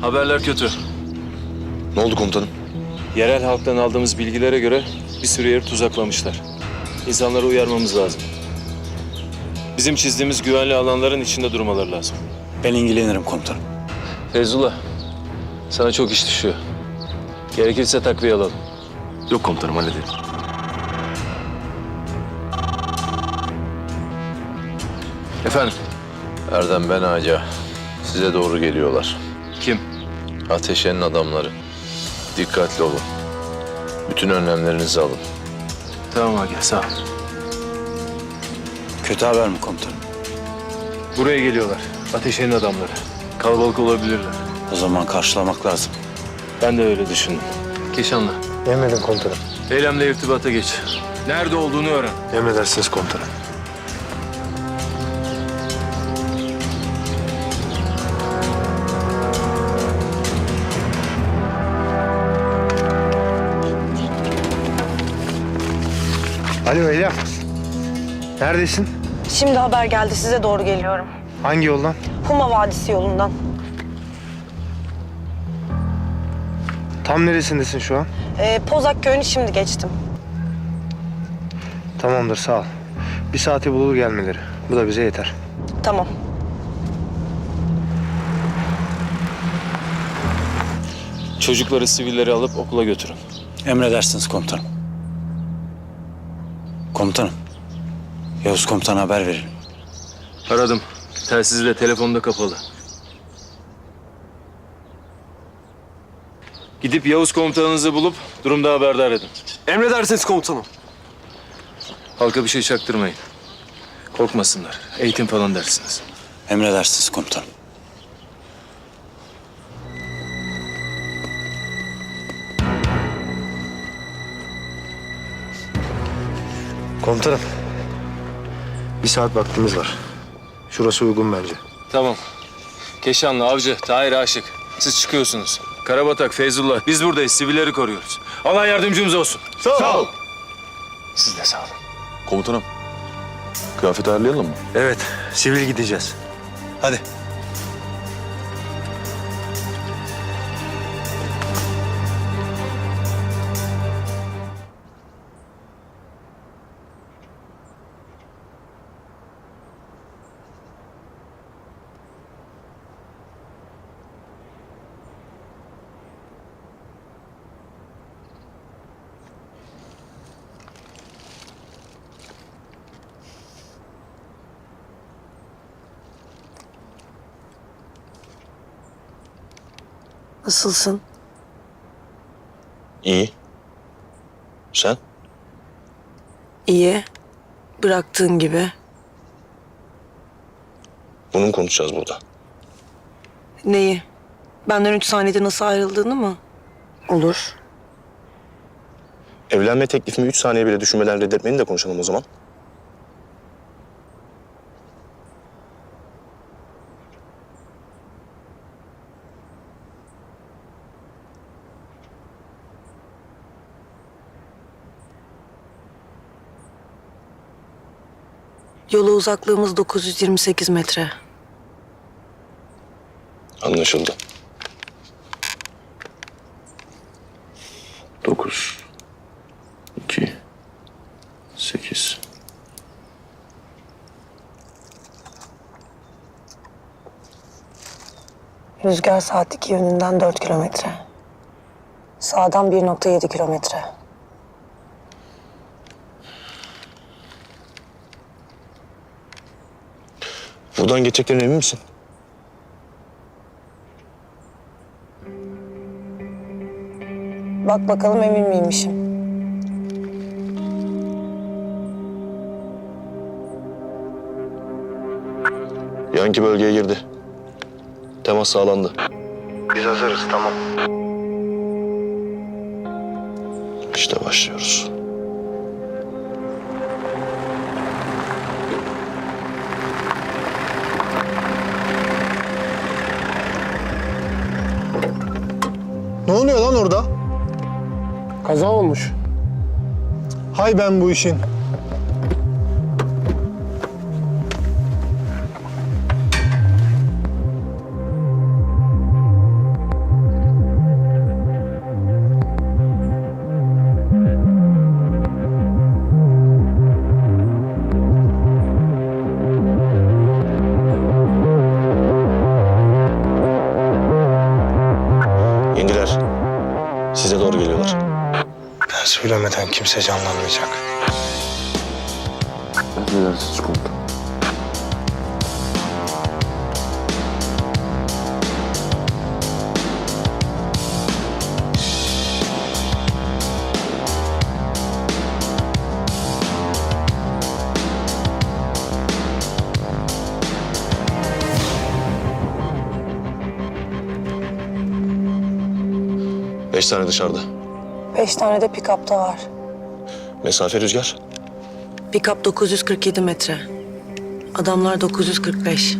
Haberler kötü. Ne oldu komutanım? Yerel halktan aldığımız bilgilere göre bir sürü yeri tuzaklamışlar. İnsanları uyarmamız lazım. Bizim çizdiğimiz güvenli alanların içinde durmaları lazım. Ben ilgilenirim komutanım. Feyzullah, sana çok iş düşüyor. Gerekirse takviye alalım. Yok komutanım hallederim. Efendim? Erdem ben Ağaca. Size doğru geliyorlar. Ateşe'nin adamları. Dikkatli olun. Bütün önlemlerinizi alın. Tamam Aga, sağ ol. Kötü haber mi komutanım? Buraya geliyorlar. Ateşe'nin adamları. Kalabalık olabilirler. O zaman karşılamak lazım. Ben de öyle düşündüm. Keşanlı, Emredin komutanım. eylemle irtibata geç. Nerede olduğunu öğren. Emredersiniz komutanım. Alo Eylem. Neredesin? Şimdi haber geldi size doğru geliyorum. Hangi yoldan? Huma Vadisi yolundan. Tam neresindesin şu an? Ee, Pozak köyünü şimdi geçtim. Tamamdır sağ ol. Bir saate bulur gelmeleri. Bu da bize yeter. Tamam. Çocukları, sivilleri alıp okula götürün. Emredersiniz komutanım. Komutanım. Yavuz komutana haber verin. Aradım. Telsizi de telefonda kapalı. Gidip Yavuz komutanınızı bulup durumda haberdar edin. Emredersiniz komutanım. Halka bir şey çaktırmayın. Korkmasınlar. Eğitim falan dersiniz. Emredersiniz komutanım. Komutanım. Bir saat vaktimiz var. Şurası uygun bence. Tamam. Keşanlı, Avcı, Tahir, Aşık. Siz çıkıyorsunuz. Karabatak, Feyzullah. Biz buradayız. Sivilleri koruyoruz. Allah yardımcımız olsun. Sağ ol. Siz de sağ olun. Komutanım. Kıyafet ayarlayalım mı? Evet, sivil gideceğiz. Hadi. Nasılsın? İyi. Sen? İyi. Bıraktığın gibi. Bunu mu konuşacağız burada? Neyi? Benden üç saniyede nasıl ayrıldığını mı? Olur. Evlenme teklifimi üç saniye bile düşünmeden reddetmeni de konuşalım o zaman. Yola uzaklığımız 928 metre. Anlaşıldı. Dokuz. iki, Sekiz. Rüzgar saat 2 yönünden 4 kilometre. Sağdan 1.7 kilometre. Buradan geçeceklerine emin misin? Bak bakalım emin miymişim. Yanki bölgeye girdi. Temas sağlandı. Biz hazırız, tamam. İşte başlıyoruz. Ne oluyor lan orada? Kaza olmuş. Hay ben bu işin. Söylemeden kimse canlanmayacak. Emredersiniz komutanım. Beş tane dışarıda. Beş tane de pick-up'ta var. Mesafe rüzgar. Pick-up 947 metre. Adamlar 945.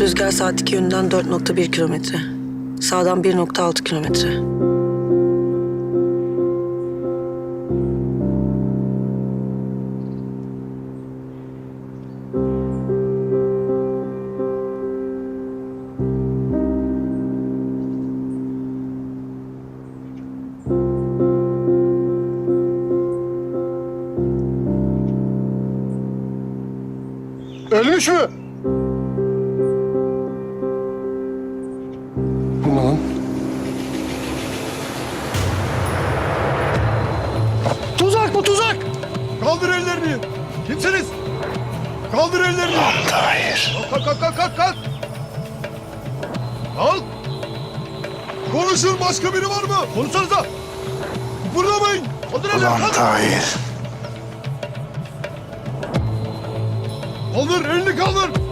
Rüzgar saat 2 yönünden 4.1 kilometre. Sağdan 1.6 kilometre. Ölmüş mü? Bu ne lan? Tuzak bu tuzak! Kaldır ellerini! Kimsiniz? Kaldır ellerini! Tahir. Kalk kalk kalk kalk kalk! Kalk! Konuşur başka biri var mı? Konuşsanıza! Kıpırdamayın! Kaldır ellerini! Ulan! Tahir. Kaldır elini kaldır!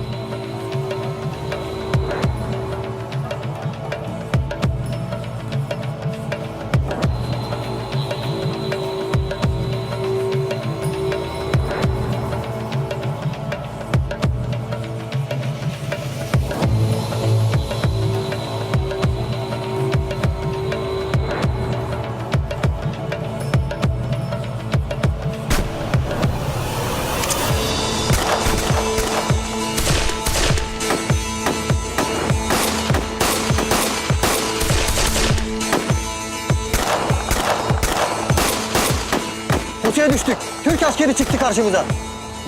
Pusuya düştük. Türk askeri çıktı karşımıza.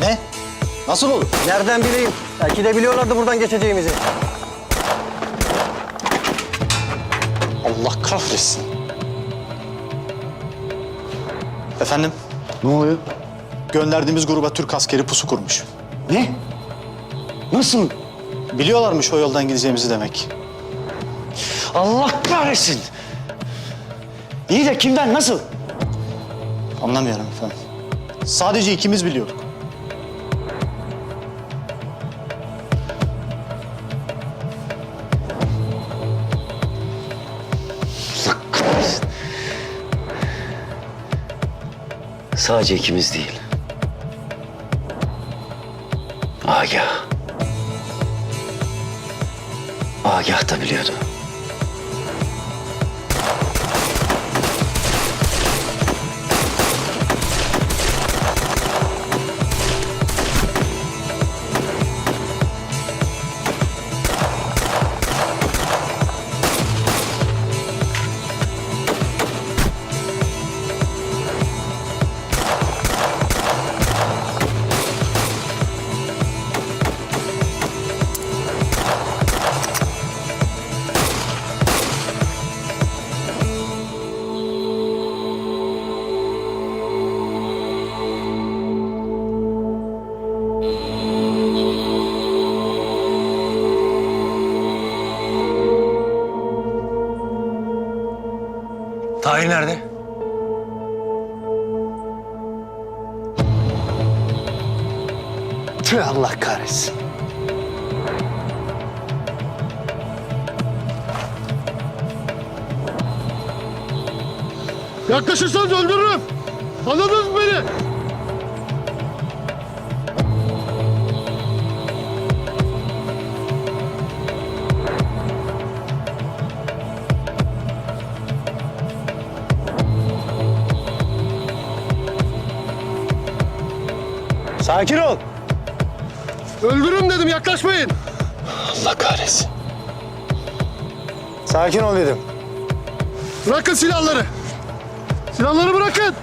Ne? Nasıl olur? Nereden bileyim? Belki de biliyorlardı buradan geçeceğimizi. Allah kahretsin. Efendim? Ne oluyor? Gönderdiğimiz gruba Türk askeri pusu kurmuş. Ne? Nasıl? Biliyorlarmış o yoldan gideceğimizi demek. Allah kahretsin. İyi de kimden nasıl? Anlamıyorum efendim. Sadece ikimiz biliyorduk. Sadece ikimiz değil. Agah. Agah da biliyordu. Tüh Allah kahretsin. Yaklaşırsanız öldürürüm! Anladınız mı beni? Sakin ol. Yaklaşmayın! Allah kahretsin. Sakin ol dedim. Bırakın silahları! Silahları bırakın!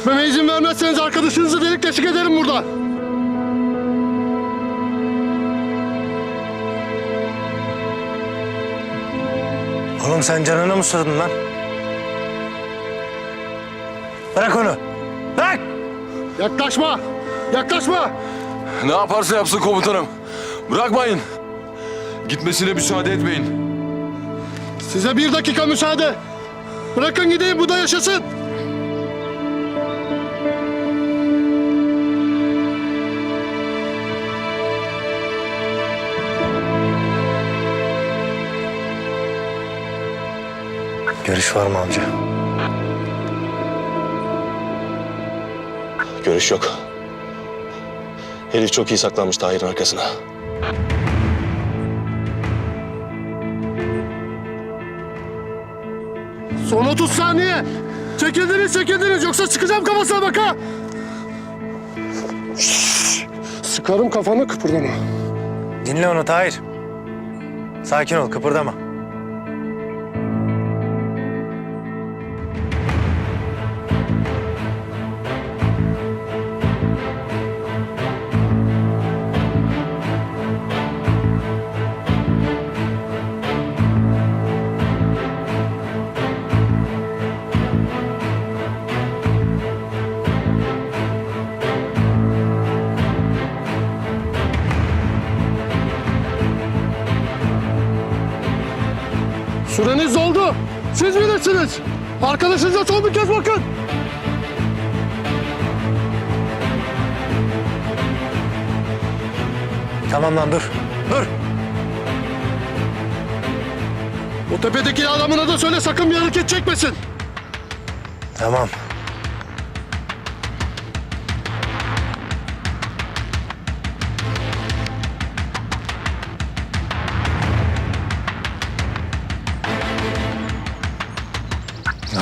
Gitmeme izin vermezseniz arkadaşınızı delik deşik ederim burada. Oğlum sen canına mı susadın lan? Bırak onu. Bırak! Yaklaşma! Yaklaşma! Ne yaparsa yapsın komutanım. Bırakmayın. Gitmesine müsaade etmeyin. Size bir dakika müsaade. Bırakın gideyim bu da yaşasın. Görüş var mı amca? Görüş yok. Herif çok iyi saklanmış Tahir'in arkasına. Son 30 saniye. Çekildiniz çekildiniz yoksa sıkacağım kafasına bak ha. Şşş! Sıkarım kafanı kıpırdama. Dinle onu Tahir. Sakin ol, kıpırdama. Süreniz doldu. Siz bilirsiniz. Arkadaşınıza son bir kez bakın. Tamam lan dur. Dur. O tepedeki adamına da söyle sakın bir hareket çekmesin. Tamam.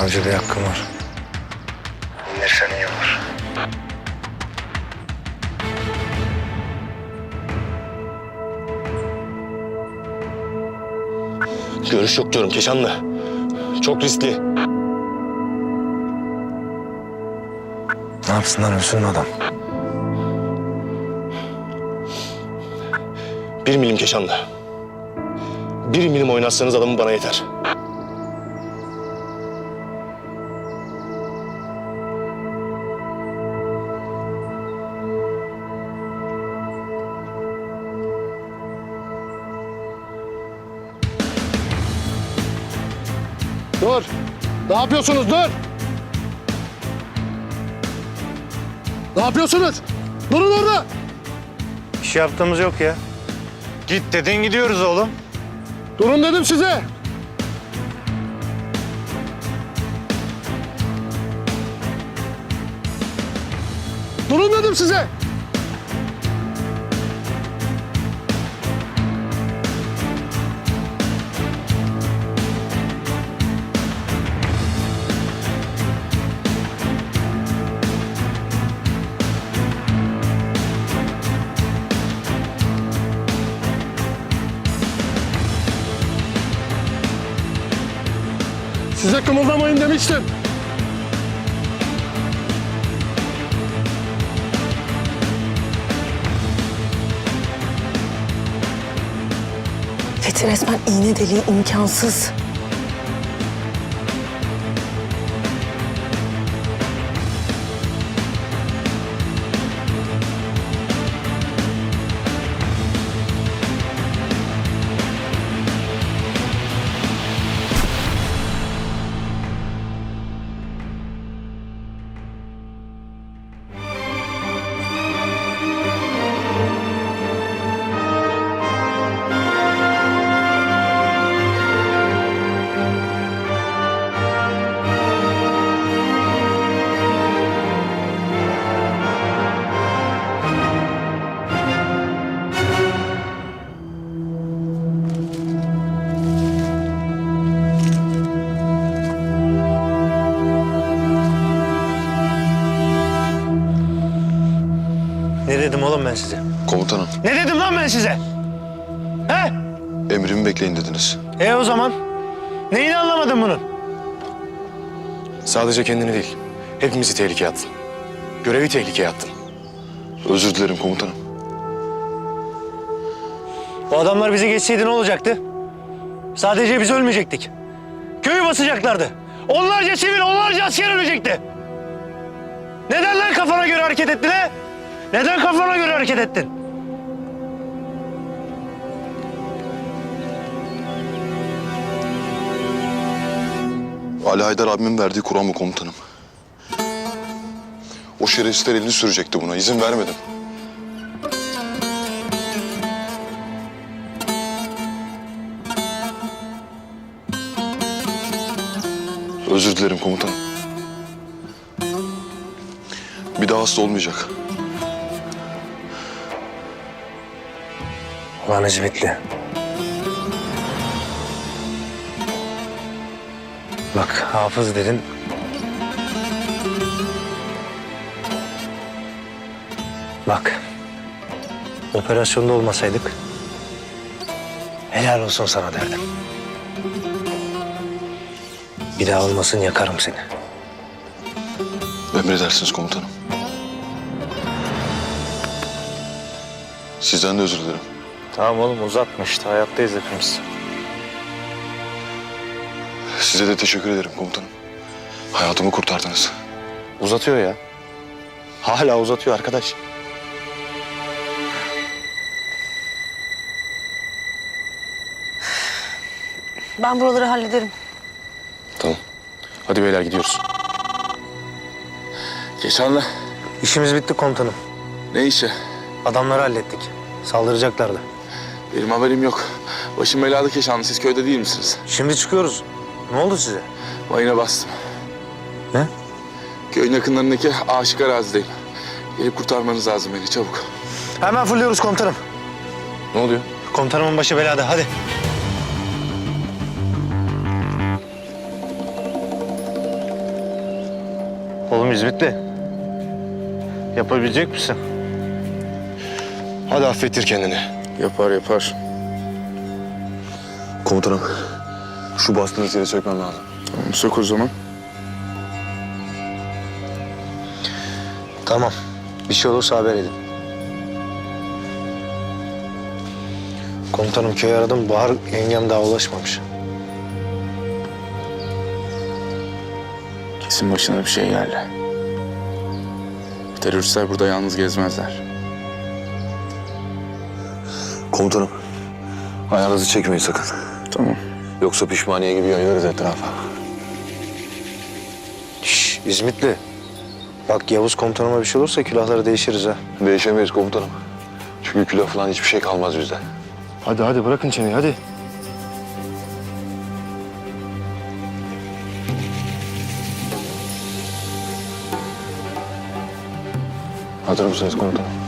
Avcı bir hakkım var. İndirsen iyi olur. Görüş yok diyorum Keşanlı. Çok riskli. Ne yapsın lan ölsün mü adam? Bir milim Keşanlı. Bir milim oynatsanız adamı bana yeter. Dur. Ne yapıyorsunuz? Dur. Ne yapıyorsunuz? Durun orada. Bir şey yaptığımız yok ya. Git dedin gidiyoruz oğlum. Durun dedim size. Durun dedim size. Kımıldamayın demiştim. Fethi resmen iğne deliği imkansız. Oğlum ben size? Komutanım, Ne dedim lan ben size? He? emrimi bekleyin dediniz. E o zaman? Neyini anlamadın bunun? Sadece kendini değil, Hepimizi tehlikeye attın. Görevi tehlikeye attın. Özür dilerim komutanım. O adamlar bizi geçseydi ne olacaktı? Sadece biz ölmeyecektik. Köyü basacaklardı. Onlarca sivil, onlarca asker ölecekti. Neden lan kafana göre hareket ettin he? Neden kafana göre hareket ettin? Ali Haydar abimin verdiği Kur'an bu komutanım. O şerefsizler elini sürecekti buna. İzin vermedim. Özür dilerim komutanım. Bir daha hasta olmayacak. Ulan Hizmetli. Bak hafız dedin. Bak. Operasyonda olmasaydık helal olsun sana derdim. Bir daha olmasın yakarım seni. Emredersiniz komutanım. Sizden de özür dilerim. Tamam oğlum uzatma işte hayattayız hepimiz. Size de teşekkür ederim komutanım. Hayatımı kurtardınız. Uzatıyor ya. Hala uzatıyor arkadaş. Ben buraları hallederim. Tamam. Hadi beyler gidiyoruz. Keşanlı. İşimiz bitti komutanım. Ne işi? Adamları hallettik. Saldıracaklardı. Benim haberim yok. Başım belalı Keşanlı. Siz köyde değil misiniz? Şimdi çıkıyoruz. Ne oldu size? Mayına bastım. Ne? Köyün yakınlarındaki aşık arazideyim. Gelip kurtarmanız lazım beni çabuk. Hemen fırlıyoruz komutanım. Ne oluyor? Komutanımın başı belada hadi. Oğlum İzmitli. Yapabilecek misin? Hadi affettir kendini. Yapar yapar. Komutanım, şu bastığınız yeri sökmem lazım. Tamam, sök o zaman. Tamam. Bir şey olursa haber edin. Komutanım köyü aradım. Bahar yengem daha ulaşmamış. Kesin başına bir şey geldi. Teröristler burada yalnız gezmezler. Komutanım, ayağınızı çekmeyin sakın. Tamam. Yoksa pişmaniye gibi yayılırız etrafa. Şş, İzmitli. Bak Yavuz komutanıma bir şey olursa külahları değişiriz ha. Değişemeyiz komutanım. Çünkü kilo falan hiçbir şey kalmaz bizden. Hadi hadi bırakın çeneyi hadi. Hazır mısınız komutanım?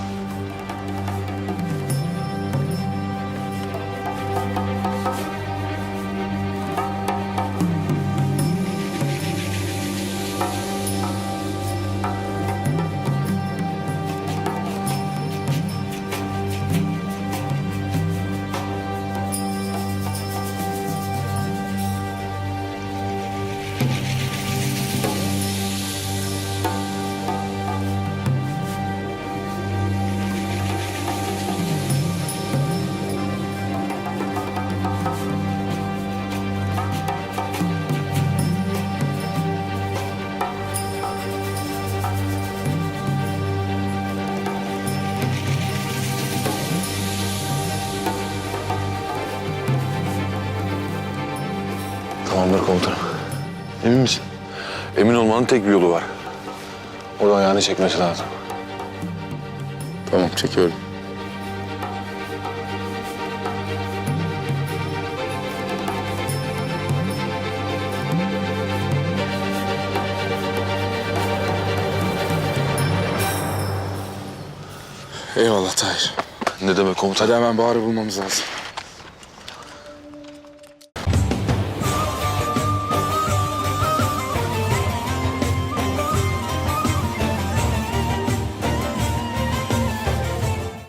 Komutanım. Emin misin? Emin olmanın tek bir yolu var. O da ayağını çekmesi lazım. Tamam çekiyorum. Eyvallah Tahir. Ne demek komutanım? Hadi hemen Bahar'ı bulmamız lazım.